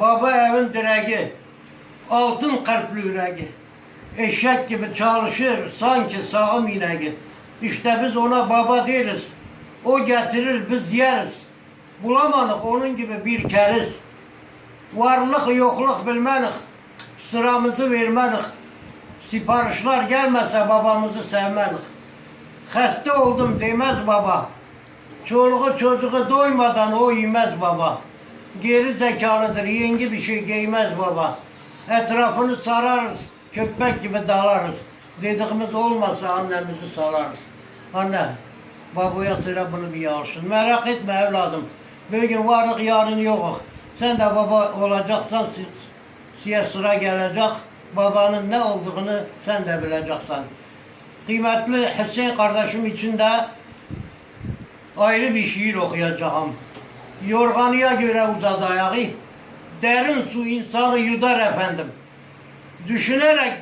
Baba evin direği. Altın kalpli yüreği. Eşek gibi çalışır sanki sağım ineği. İşte biz ona baba deriz. O getirir biz yeriz. Bulamadık onun gibi bir keriz. Varlık yokluk bilmenik. Sıramızı vermenik. Siparişler gelmese babamızı sevmenik. Hasta oldum demez baba. Çoluğu çocuğu doymadan o yemez baba. Geri zekalıdır, yengi bir şey giymez baba. Etrafını sararız, köpek gibi dalarız. Dediğimiz olmasa annemizi salarız. Anne, babaya sıra bunu bir yağsın. Merak etme evladım. Bir gün varlık yarın yok. Sen de baba olacaksan si- size sıra gelecek. Babanın ne olduğunu sen de bileceksin. Kıymetli Hüseyin kardeşim için de ayrı bir şiir okuyacağım. Yorganıya göre uzadı ayağı, derin su insanı yudar efendim. Düşünerek